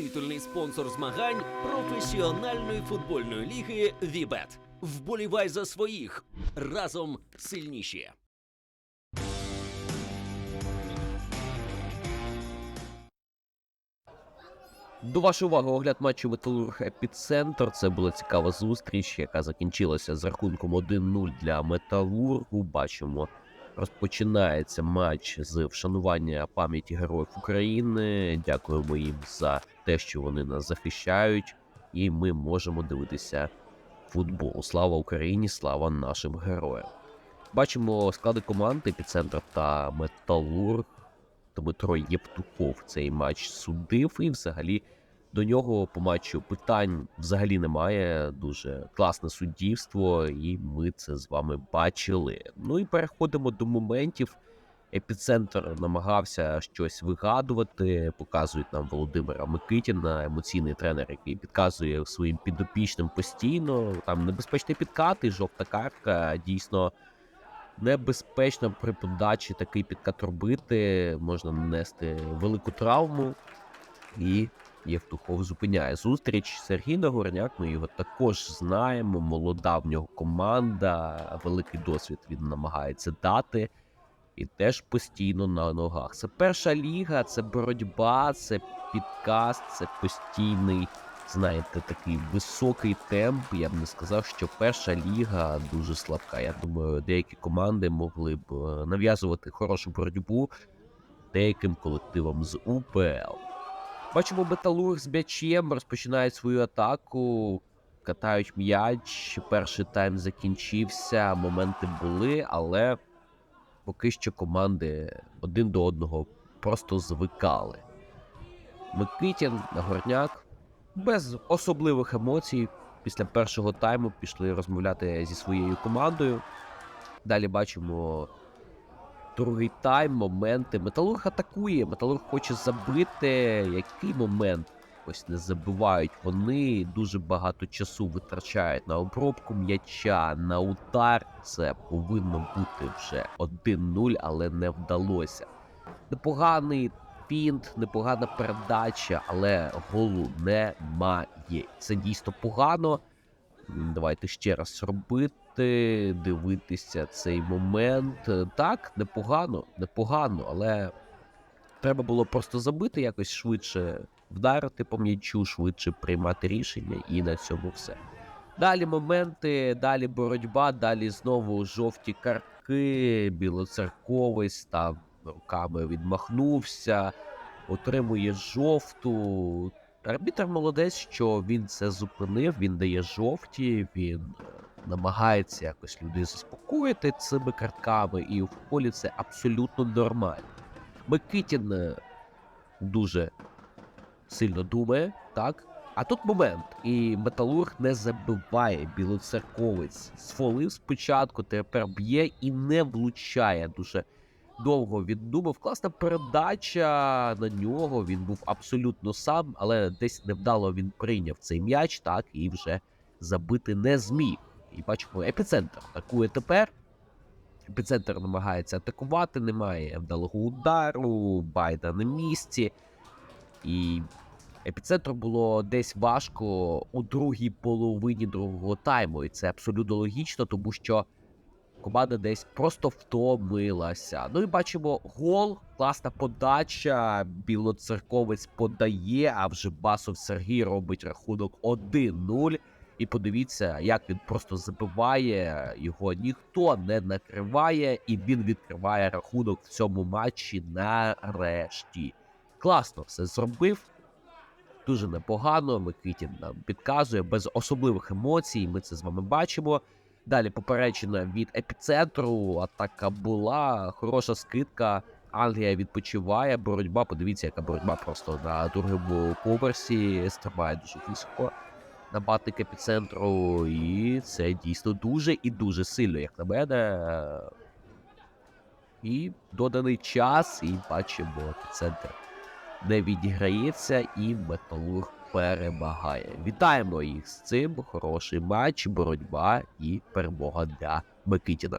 титульний спонсор змагань професіональної футбольної ліги Вібет. Вболівай за своїх разом сильніші. До вашої уваги огляд матчу Металург Епіцентр. Це була цікава зустріч, яка закінчилася з рахунком 1-0 для Металургу. Бачимо, розпочинається матч з вшанування пам'яті героїв України. Дякуємо їм за те, що вони нас захищають, і ми можемо дивитися футбол. Слава Україні! Слава нашим героям! Бачимо склади команд Епіцентр та Металург. Дмитро Євтухов цей матч судив, і взагалі до нього по матчу питань взагалі немає. Дуже класне суддівство, і ми це з вами бачили. Ну і переходимо до моментів. Епіцентр намагався щось вигадувати. Показують нам Володимира Микитіна, емоційний тренер, який підказує своїм підопічним постійно. Там небезпечний підкат і жовта картка. Дійсно небезпечно при подачі такий підкат робити. Можна нанести велику травму. І Євтухов зупиняє зустріч. Сергій Нагорняк, ми його також знаємо. Молода в нього команда, великий досвід він намагається дати. І теж постійно на ногах. Це перша ліга, це боротьба, це підкаст, це постійний, знаєте, такий високий темп. Я б не сказав, що перша ліга дуже слабка. Я думаю, деякі команди могли б е, нав'язувати хорошу боротьбу деяким колективам з УПЛ. Бачимо, Металург з м'ячем розпочинає свою атаку, катають м'яч. Перший тайм закінчився, моменти були, але поки що команди один до одного просто звикали. Микитін, Нагорняк без особливих емоцій після першого тайму пішли розмовляти зі своєю командою. Далі бачимо другий тайм, моменти. Металург атакує, Металург хоче забити. Який момент? Ось не забивають. Вони дуже багато часу витрачають на обробку м'яча, на удар. Це повинно бути вже 1-0, але не вдалося. Непоганий фінт, непогана передача, але голу немає. Це дійсно погано. Давайте ще раз робити, дивитися цей момент. Е, Так, непогано, непогано, але треба було просто забити якось швидше, вдарити по м'ячу, швидше приймати рішення, і на цьому все. Далі моменти, далі боротьба, далі знову жовті картки, білоцерковець там руками відмахнувся, отримує жовту. Арбітр молодець, що він це зупинив, він дає жовті, він е, намагається якось людей заспокоїти цими картками, і у футболі це абсолютно нормально. Микитін е, дуже сильно думає, так? А тут момент, і Металург не забиває білоцерковець. Сфолив спочатку, тепер б'є і не влучає. Дуже довго віддумав. Класна передача на нього. Він був абсолютно сам, але десь невдало він прийняв цей м'яч, так, і вже забити не зміг. І бачимо, епіцентр атакує тепер. Епіцентр намагається атакувати, немає вдалого удару, байда на місці. І епіцентру було десь важко у другій половині другого тайму. І це абсолютно логічно, тому що команда десь просто втомилася. Ну і бачимо гол, класна подача. Білоцерковець подає, а вже Басов Сергій робить рахунок 1-0. І подивіться, як він просто забиває, його ніхто не накриває, і він відкриває рахунок в цьому матчі нарешті. Класно все зробив. Дуже непогано. Микитін нам підказує без особливих емоцій. Ми це з вами бачимо. Далі попереджена від епіцентру. Атака була. Хороша скидка. Англія відпочиває. Боротьба. Подивіться, яка боротьба просто на другому поверсі. Стрибає дуже високо. Нападник епіцентру. І це дійсно дуже і дуже сильно, як на мене. І доданий час, і бачимо епіцентр не відіграється, і металург перемагає. Вітаємо їх з цим. Хороший матч, боротьба і перемога для Микитіна.